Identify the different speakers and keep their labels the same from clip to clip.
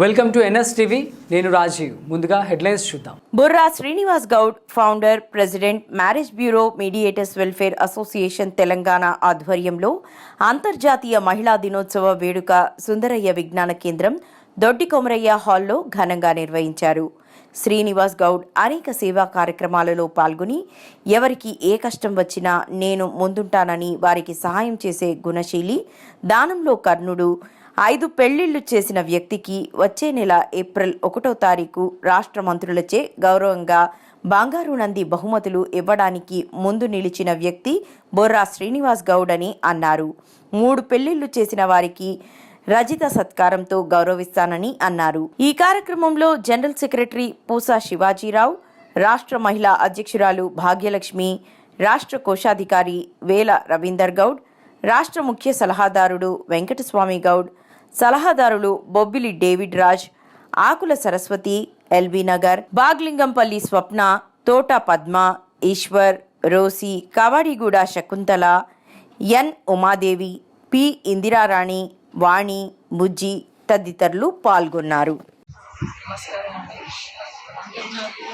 Speaker 1: Welcome to NS TV నేను రాజీవ్. ముందుగా headlines చూద్దాం.
Speaker 2: Burra Srinivas Goud founder president marriage bureau mediators welfare association Telangana ఆధ్వర్యంలో అంతర్జాతీయ మహిళా దినోత్సవ వేడుక సుందరయ్య విజ్ఞాన కేంద్రం దొడ్డి కొమరయ్య హాల్లో ఘనంగా నిర్వహించారు. శ్రీనివాస్ గౌడ్ అనేక సేవా కార్యక్రమాలలో పాల్గొని ఎవరికి ఏ కష్టం వచ్చినా నేను ముందుంటానని వారికి సహాయం చేసే గుణశీలి దానంలో కర్ణుడు ఐదు పెళ్ళిళ్ళు చేసిన వ్యక్తికి వచ్చే నెల ఏప్రిల్ ఒకటో తారీఖు రాష్ట్ర మంత్రులచే గౌరవంగా బంగారు నంది బహుమతులు ఇవ్వడానికి ముందు నిలిచిన వ్యక్తి బొర్రా శ్రీనివాస్ గౌడ్ అని అన్నారు. మూడు పెళ్ళిళ్ళు చేసిన వారికి రజిత సత్కారంతో గౌరవిస్తానని అన్నారు. ఈ కార్యక్రమంలో జనరల్ సెక్రటరీ పూసా శివాజీరావు రాష్ట్ర మహిళా అధ్యక్షురాలు భాగ్యలక్ష్మి రాష్ట్ర కోశాధికారి వేల రవీందర్ గౌడ్ రాష్ట్ర ముఖ్య సలహాదారుడు వెంకటస్వామి గౌడ్ సలహాదారులు Bobbili David Raj Akula Saraswathi L B Nagar Baglingampally Swapna Thota Padma Eshwar Rosy Kavadiguda Shakuntala N Umadevi P Indirarani Vani Bujji తదితరులు పాల్గొన్నారు.
Speaker 3: నమస్కారం అండి అంతర్జాతీయ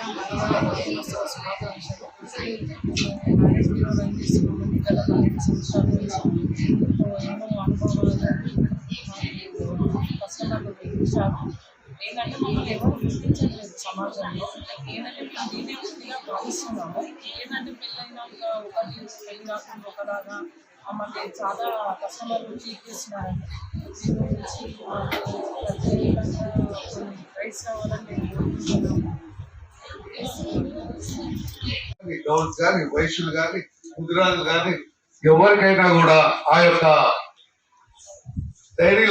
Speaker 3: మహిళా శుభాకాంక్షలు మ్యారేజ్ బ్యూరో రన్ చేస్తున్నాము గత పన్నెండు సంవత్సరాల నుంచి సో ఏంటంటే మమ్మల్ని ఎవరు గుర్తించట్లేదు సమాజంలో. ఏంటంటే మేము దీనే వృత్తిగా భావిస్తున్నాము. ఏంటంటే పెళ్ళైనాక ఒకటి పెళ్ళి కాకుండా ఒకలాగా మమ్మల్ని చాలా కస్టమర్లు చీట్ చేస్తున్నారండి దీని గురించి మాకు
Speaker 4: కానీ వైశ్యులు కానీ ముద్రాలు కానీ ఎవరికైనా కూడా ఆ యొక్క డైరీ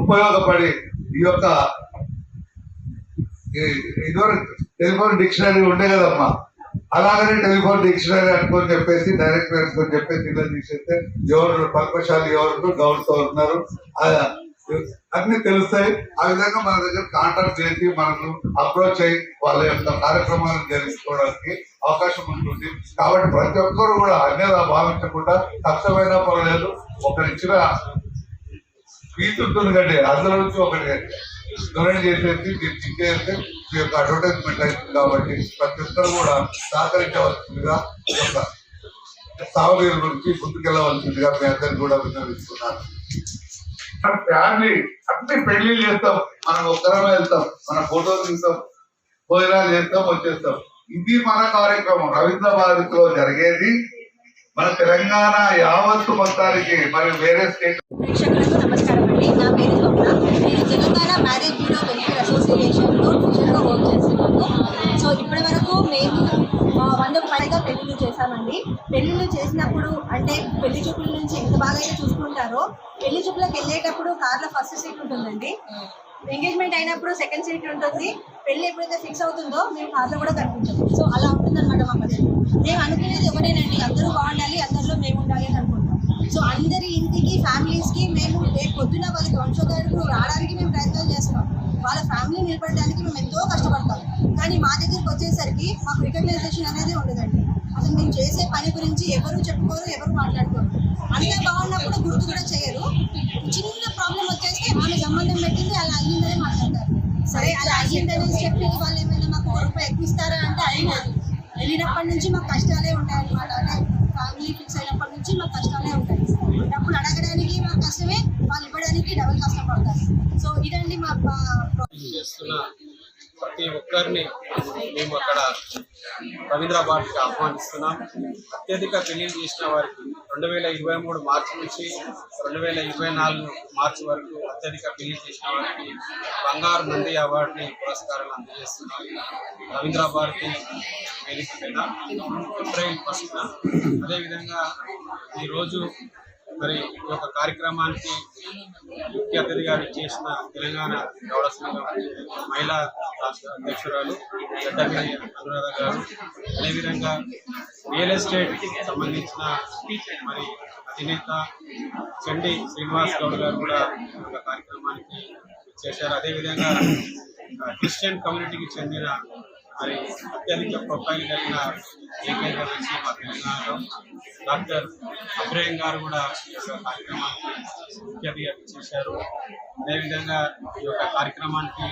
Speaker 4: ఉపయోగపడి ఈ యొక్క ఇదివరకు టెలిఫోన్ డిక్షనరీ ఉండే కదమ్మా. అలాగనే టెలిఫోన్ డిక్షనరీ అనుకొని చెప్పేసి డైరెక్ట్ అనుకొని చెప్పేసి ఇలా తీసేస్తే ఎవరు పక్వశాలు ఎవరు గౌడ్స్ ఉన్నారు. అన్ని తెలుస్తాయి. ఆ విధంగా మన దగ్గర కాంటాక్ట్ చేసి మనకు అప్రోచ్ అయ్యి వాళ్ళ యొక్క కార్యక్రమాలను తెలుసుకోవడానికి అవకాశం ఉంటుంది. కాబట్టి ప్రతి ఒక్కరు కూడా అన్యదా భావించకుండా కష్టమైనా పర్వాలేదు. ఒకరిచ్చిన ఫీజు కండి అందులో నుంచి ఒకటి డొనేట్ చేసేసి మీరు ఇచ్చేస్తే మీ యొక్క అడ్వర్టైజ్మెంట్ అవుతుంది కాబట్టి ప్రతి ఒక్కరు కూడా సహకరించవలసిందిగా ఈ యొక్క గురించి ముందుకెళ్ళవలసిందిగా మీ అందరికీ కూడా విన్నవిస్తున్నాను. మన ఫ్యామిలీ అన్ని పెళ్ళి చేస్తాం. మనం ఒక్కరమే వెళ్తాం. మన ఫోటోలు తీస్తాం. భోజనాలు చేస్తాం వచ్చేస్తాం. ఇది మన కార్యక్రమం. రవీంద్ర లో జరిగేది మన తెలంగాణ యావత్తు మొత్తానికి మరి వేరే స్టేట్
Speaker 5: ప్రేక్షకులకు నమస్కారం అండి నా పేరు స్వప్న నేను Telangana marriage bureau work so ఇప్పటి వరకు మేము ఆ, వందకు పైగా పెళ్ళిళ్ళు చేశామండి. పెళ్ళిళ్ళు చేసినప్పుడు అంటే పెళ్ళి చూపుల నుంచి ఎంత బాగా అయితే చూసుకుంటారో పెళ్ళి చూపులకు వెళ్ళేటప్పుడు కార్లో ఫస్ట్ సీట్ ఉంటుందండి. ఎంగేజ్మెంట్ అయినప్పుడు సెకండ్ సీట్ ఉంటుంది. పెళ్ళి ఎప్పుడైతే ఫిక్స్ అవుతుందో మేము కార్లో కూడా కనిపించము. సో అలా ఉంటుందన్నమాట మా పరిస్థితి. మేము అనుకునేది ఒకటేనండి. అందరూ బాగుండాలి అందరిలో మేము ఉండాలి అని అనుకుంటాం. సో అందరి ఇంటికి ఫ్యామిలీస్కి మేము రేపు పొద్దున వాళ్ళకి వంశోదరులు రావడానికి మేము ప్రయత్నం చేస్తున్నాం. వాళ్ళ ఫ్యామిలీ నిలబడడానికి మేము ఎంతో కష్టపడతాం. కానీ మా దగ్గరికి వచ్చేసరికి మాకు రికగ్నైజేషన్ అనేది ఉండదండి. అసలు మేము చేసే పని గురించి ఎవరు చెప్పుకోరు ఎవరు మాట్లాడుకోరు. అంతా బాగున్నప్పుడు గుర్తు కూడా చేయరు. చిన్న ప్రాబ్లం వచ్చేస్తే ఆమె సంబంధం పెట్టింది అలా అయ్యిందని మాట్లాడతారు. సరే అలా అయ్యిందని చెప్పి వాళ్ళు ఏమైనా మాకు ఒక రూపాయి ఎక్కువ ఇస్తారా అంటే అయినా వెళ్ళినప్పటి నుంచి మాకు కష్టాలే ఉంటాయన్నమాట. అంటే ఫ్యామిలీ ఫిక్స్ అయినప్పటి నుంచి మాకు కష్టాలే ఉంటాయి. డబ్బులు అడగడానికి మాకు కష్టమే వాళ్ళు ఇవ్వడానికి డబుల్ కష్టపడతారు. సో ఇదండి మా మా
Speaker 6: చేస్తున్న ప్రతి ఒక్కరిని మేము అక్కడ రవీంద్ర ఆహ్వానిస్తున్నాం. అత్యధిక పెళ్ళిళ్ళు చేసిన వారికి రెండు వేల ఇరవై మూడు మార్చి నుంచి రెండు వేల ఇరవై నాలుగు మార్చి వరకు అత్యధిక పెళ్ళిళ్ళు చేసిన వారికి బంగారు నంది అవార్డుని పురస్కారాలు అందజేస్తున్నాం. రవీంద్ర వేదిక మీద ఏప్రిల్ ఫస్ట్న. అదేవిధంగా ఈరోజు మరి ఈ యొక్క కార్యక్రమానికి ముఖ్య అతిథిగా చేసిన తెలంగాణ గౌడ సంఘం మహిళా రాష్ట్ర అధ్యక్షురాలు గడ్డగిరి అనురాధ గారు అదేవిధంగా రియల్ ఎస్టేట్ సంబంధించిన మరి అధినేత చండి శ్రీనివాస్ గౌడ్ గారు కూడా ఈ యొక్క కార్యక్రమానికి చేశారు అదేవిధంగా క్రిస్టియన్ కమ్యూనిటీకి చెందిన మరి అత్యధిక ప్రొఫైల్ కలిగిన ఏకైక వ్యక్తి మా తెలంగాణలో డాక్టర్ అబ్రహం గారు కూడా ఈ యొక్క కార్యక్రమానికి ముఖ్య అతిథిగా చేశారు. అదేవిధంగా ఈ యొక్క కార్యక్రమానికి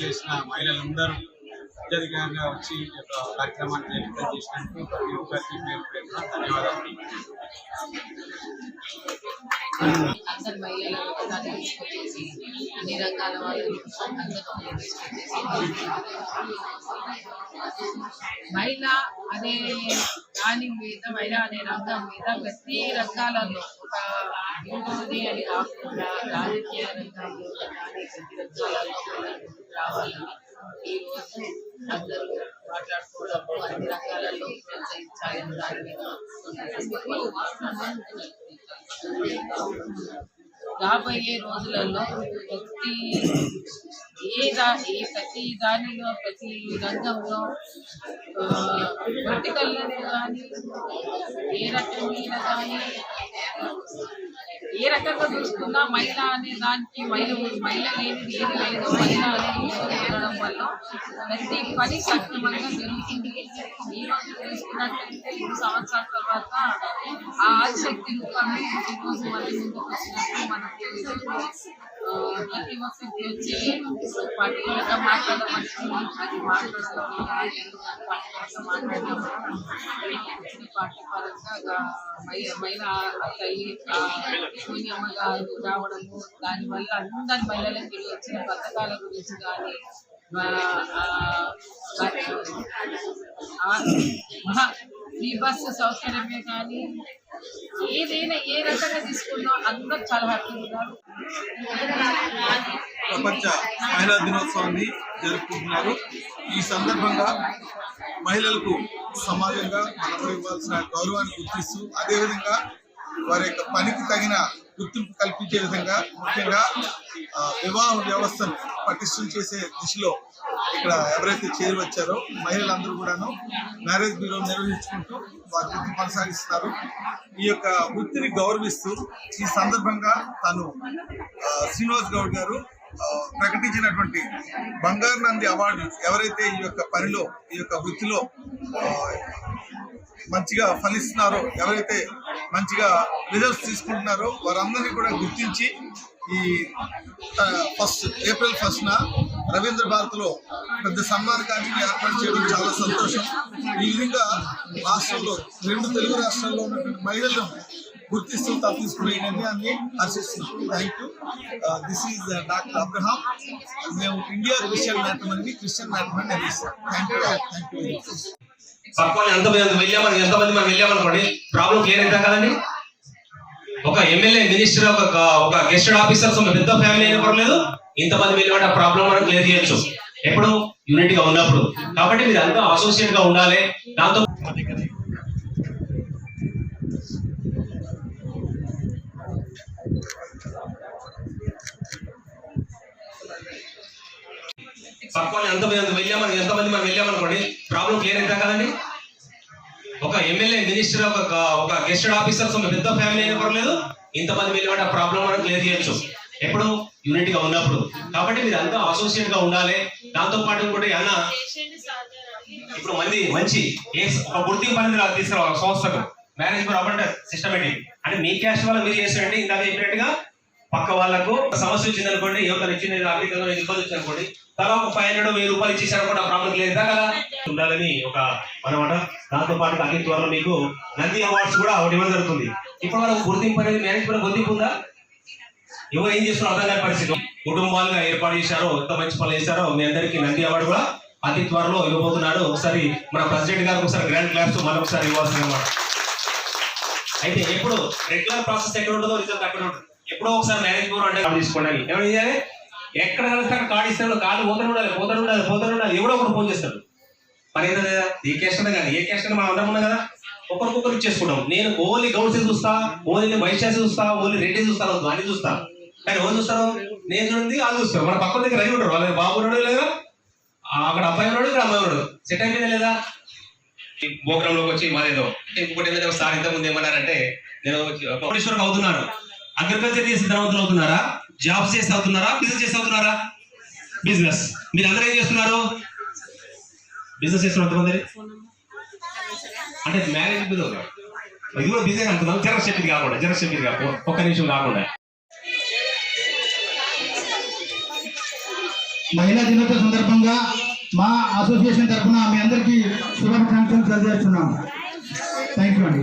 Speaker 6: చేసిన మహిళలందరూ అత్యధికంగా వచ్చి ఈ యొక్క కార్యక్రమాన్ని జయప్రదం చేసినందుకు ప్రతి ఒక్కరికి మేము ధన్యవాదాలు.
Speaker 3: అందరు మహిళలను ఒకసారి తీసుకొచ్చేసి అన్ని రకాల వాళ్ళు మహిళ అనే దాని మీద మహిళ అనే రంగం మీద ప్రతి రంగాలలో ఒక యువతి అని కాకుండా రాజకీయ రంగంలో కానీ ప్రతి రంగాలలో రావాలని ఈరోజు అందరూ మాట్లాడుకోవడము అన్ని రంగాలలో ప్రోత్సహించాలని రాబోయే రోజులలో ప్రతి ఏ దా ఏ ప్రతి దానిలో ప్రతి రంగంలో పొలిటికల్లో కానీ ఏ రకమైన కానీ ఏ రకంగా చూసుకున్నా మహిళ అనే దానికి మహిళ మహిళ లేనిది ఏది లేదు. మహిళ ప్రతి పని సక్రమంగా జరుగుతుంది. ఈ రోజు చూసుకున్నట్లయితే మూడు సంవత్సరాల తర్వాత ఆ ఆశక్తి రూపాన్ని ఈ రోజు మళ్ళీ ముందుకు వచ్చినట్టు మనకు ఆ, ప్రతి ఒక్కరికి వచ్చి పర్టికులర్గా మాట్లాడవచ్చు అది మాట్లాడడం మాట్లాడడం పార్టీ పరంగా మహిళ తల్లి ఆ, సోనియమ్మ గారు రావడము దానివల్ల అందరి మహిళలకి వచ్చిన పథకాల గురించి కానీ ఫ్రీ బస్సు సౌకర్యమే కానీ ఏదైనా ఏ రకంగా తీసుకున్నా అందరూ చాలా హ్యాపీగా ఉన్నారు
Speaker 7: ప్రపంచ మహిళా దినోత్సవాన్ని జరుపుకుంటున్నారు. ఈ సందర్భంగా మహిళలకు సమాజంగా మనకు ఇవ్వాల్సిన గౌరవాన్ని గుర్తిస్తూ అదేవిధంగా వారి యొక్క పనికి తగిన గుర్తింపు కల్పించే విధంగా ముఖ్యంగా ఆ, వివాహ వ్యవస్థను పటిష్టం చేసే దిశలో ఇక్కడ ఎవరైతే చేరి వచ్చారో మహిళలందరూ కూడాను మ్యారేజ్ బ్యూరో నిర్వహించుకుంటూ వారి వృత్తి కొనసాగిస్తున్నారు. ఈ యొక్క వృత్తిని గౌరవిస్తూ ఈ సందర్భంగా తను శ్రీనివాస్ గౌడ్ గారు ప్రకటించినటువంటి బంగారు నంది అవార్డు ఎవరైతే ఈ యొక్క పనిలో ఈ యొక్క వృత్తిలో మంచిగా ఫలిస్తున్నారో ఎవరైతే మంచిగా రిజల్ట్స్ తీసుకుంటున్నారో వారందరినీ కూడా గుర్తించి ఈ ఫస్ట్ ఏప్రిల్ ఫస్ట్న రవీంద్ర భారత్లో పెద్ద సన్మానకాన్ని ఏర్పాటు చేయడం చాలా సంతోషం. ఈ విధంగా రాష్ట్రంలో రెండు తెలుగు రాష్ట్రాల్లో ఉన్నటువంటి మహిళలను గుర్తిస్తూ తప్ప తీసుకునే ఈ హర్షిస్తున్నాం thank you this is doctor Abraham మేము ఇండియా క్రిస్టియన్ నాటం matrimony Christian matrimony నిర్వహిస్తాం thank you thank you very much
Speaker 8: పక్కన ఎంతమంది ఎంత వెళ్ళామని ఎంతమంది మనం వెళ్ళామనుకోండి ప్రాబ్లం క్లియర్ అవుతా కదండి? ఒక ఎమ్మెల్యే మినిస్టర్ ఒక ఒక గెస్టెడ్ ఆఫీసర్స్ ఒక పెద్ద ఫ్యామిలీ అయినా పర్లేదు ఇంతమంది వెళ్ళి ఆ ప్రాబ్లం మనం క్లియర్ చేయొచ్చు. ఎప్పుడు యూనిట్గా ఉన్నప్పుడు. కాబట్టి మీరు అంతా అసోసియేట్గా ఉండాలి. దాంతో పక్కన ఎంతమంది వెళ్ళామని ఎంతమంది మనం వెళ్ళామనుకోండి ప్రాబ్లం క్లియర్ అవుతా కదండి? ఒక ఎమ్మెల్యే మినిస్టర్ ఒక ఒక గెస్టెడ్ ఆఫీసర్స్ ఒక పెద్ద ఫ్యామిలీ అయినా పర్లేదు ఇంతమంది వెళ్ళి ఆ ప్రాబ్లం మనం క్లియర్ చేయొచ్చు. ఎప్పుడు? యూనిట్గా ఉన్నప్పుడు. కాబట్టి మీరు అంతా అసోసియేట్గా ఉండాలి. దాంతో పాటు ఇంకోటి అన్న ఇప్పుడు మంది మంచి ఏ ఒక గుర్తింపు అనేది తీసుకురావాలి సంస్థకు. మ్యారేజ్ అవ్వండి సిస్టమేటిక్ అంటే మీ క్యాస్ట్ వల్ల మీరు చేసినట్టు ఇందాక చెప్పినట్టుగా పక్క వాళ్ళకు ఒక సమస్య వచ్చింది అనుకోండి యువతలు ఇచ్చిన ఆర్థికంగా ఇబ్బంది వచ్చింది అనుకోండి తలా ఒక ఫైవ్ హండ్రెడ్ వెయ్యి రూపాయలు ఇచ్చేసారు కూడా ప్రాముఖ్యత ప్రాబ్లం లేదా కదా? ఉండాలని ఒక అనమాట దాంతో పాటు అతి త్వరలో మీకు నంది అవార్డ్స్ కూడా ఒకటి ఇవ్వడం జరుగుతుంది. ఇప్పుడు మనకు గుర్తింపు అనేది మేనేజ్మెంట్ గుర్తింపు ఉందా? ఎవరు ఏం చేస్తున్న అర్థం కాని పరిస్థితి. కుటుంబాలుగా ఏర్పాటు చేశారో ఎంత మంచి పనులు చేశారో మీ అందరికీ నంది అవార్డు కూడా అతి త్వరలో ఇవ్వబోతున్నాడు. ఒకసారి మన ప్రెసిడెంట్ గారికి ఒకసారి గ్రాండ్ క్లాస్ మళ్ళీ ఒకసారి ఇవ్వాల్సిన అన్నమాట. అయితే ఎప్పుడు రెగ్యులర్ ప్రాసెస్ ఎక్కడ ఉంటుందో రిజల్ట్ అక్కడ ఉంటుంది. ఎప్పుడో ఒకసారి మేనేజ్ బోర్ అంటే తీసుకోండి ఏమైనా చేయాలి? ఎక్కడ కలిస్తే అక్కడ కార్డు ఇస్తాడు కార్డు ఉండాలి పోతడు ఉండాలి పోతడు ఉండాలి. ఎవడో ఒకరు ఫోన్ చేస్తాడు. పని ఏదో లేదా ఏ క్యాస్ట్ కానీ ఏ క్యాస్ట్ మనం అందరం ఉన్నాం కదా? ఒకరికొకరు ఇచ్చేసుకుంటాం. నేను ఓన్లీ గౌడ్స్ చూస్తా ఓన్లీ వైశ్యాస్ చూస్తా ఓన్లీ రెడ్డి చూస్తాను అని చూస్తా. కానీ ఎవరు చూస్తాను నేను చూడండి వాళ్ళు చూస్తారు. మన పక్కన దగ్గర రెడీ ఉంటారు వాళ్ళ బాబు ఉన్నాడు లేదా అక్కడ అబ్బాయి ఉన్నాడు ఇక్కడ అమ్మాయి ఉన్నాడు. సెట్ అయిపోయిందా లేదా? ఈ వచ్చి మాదేదో ఇంకొకటి ఏంటంటే సార్ ఇంతకుముందు ముందు ఏమన్నారంటే నేను కోటేశ్వరం అగ్రికల్చర్ చేసి ధనవంతులు అవుతున్నారా? జాబ్స్ చేసి అవుతున్నారా బిజినెస్ చేసి అవుతున్నారా బిజినెస్ మీరు అందరూ ఏం చేస్తున్నారు? బిజినెస్ చేస్తున్న ఎంతమంది? అంటే మ్యారేజ్ బిజినెస్ ఇది కూడా బిజినెస్ అంటున్నాం జనరల్ చెప్పింది కాకుండా జనరల్ చెప్పింది కాకుండా ఒక్క నిమిషం కాకుండా.
Speaker 9: మహిళా దినోత్సవ సందర్భంగా మా అసోసియేషన్ తరఫున మీ అందరికీ శుభాకాంక్షలు తెలియజేస్తున్నాం. థ్యాంక్ యూ అండి.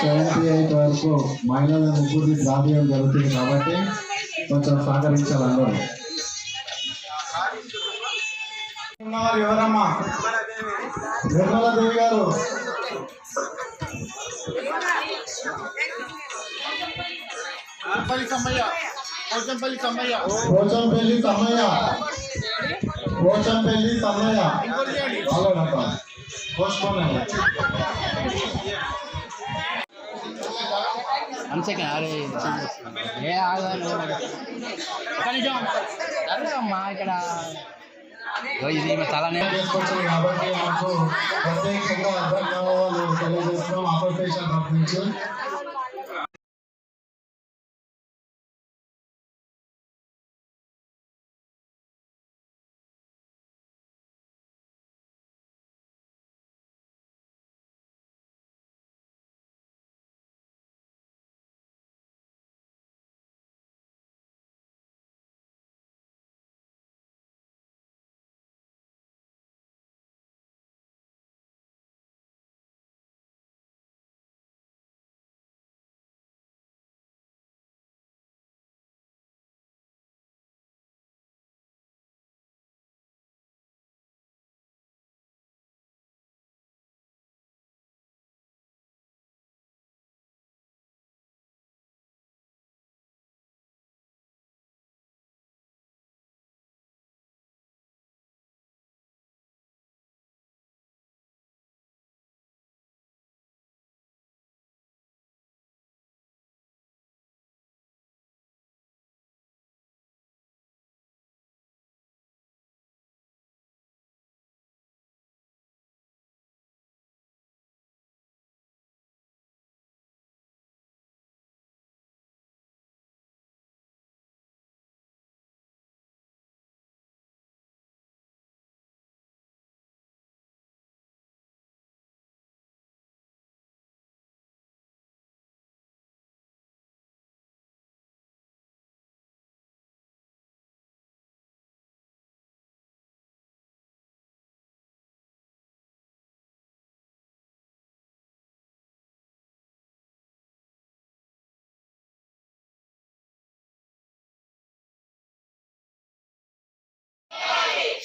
Speaker 9: సెవెంటీ ఎయిట్ వరకు మహిళల ముగ్గురిని ప్రాధాన్యం జరుగుతుంది కాబట్టి కొంచెం సహకరించాలి అందరూ. ఎవరమ్మా? నిర్మలాదేవి గారు. పోచంపల్లి తమ్మయ్య. పోచంపల్లి తమ్మయ్య. హలో అక్క పోస్ట్పోన్
Speaker 10: వన్ సెకండ్ అరే ఏ ఆగదు కనీసం అరే అమ్మా ఇక్కడ ఇది తలనే.
Speaker 9: చేసుకొచ్చింది కాబట్టి ప్రత్యేకంగా ధన్యవాదాలు తెలియజేస్తున్నాం.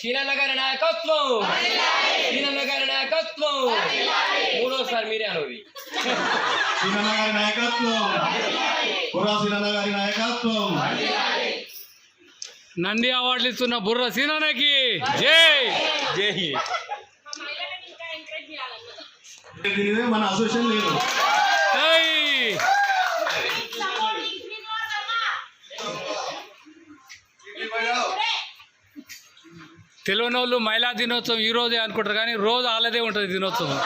Speaker 9: నుంచి
Speaker 10: శ్రీనన్న గారి నాయకత్వం. శ్రీనన్న గారి నాయకత్వం. మూడోసారి మీరే అనువి
Speaker 9: సీనన్న గారి నాయకత్వం. పురా సీనన్న గారి నాయకత్వం.
Speaker 1: నంది అవార్డులు ఇస్తున్న బుర్ర సీనానకి జై.
Speaker 10: జై.
Speaker 9: మన అసోసియేషన్ లేదు.
Speaker 1: తెలియని వాళ్ళు మహిళా దినోత్సవం ఈ రోజే అనుకుంటారు కానీ రోజు వాళ్ళదే ఉంటుంది దినోత్సవం.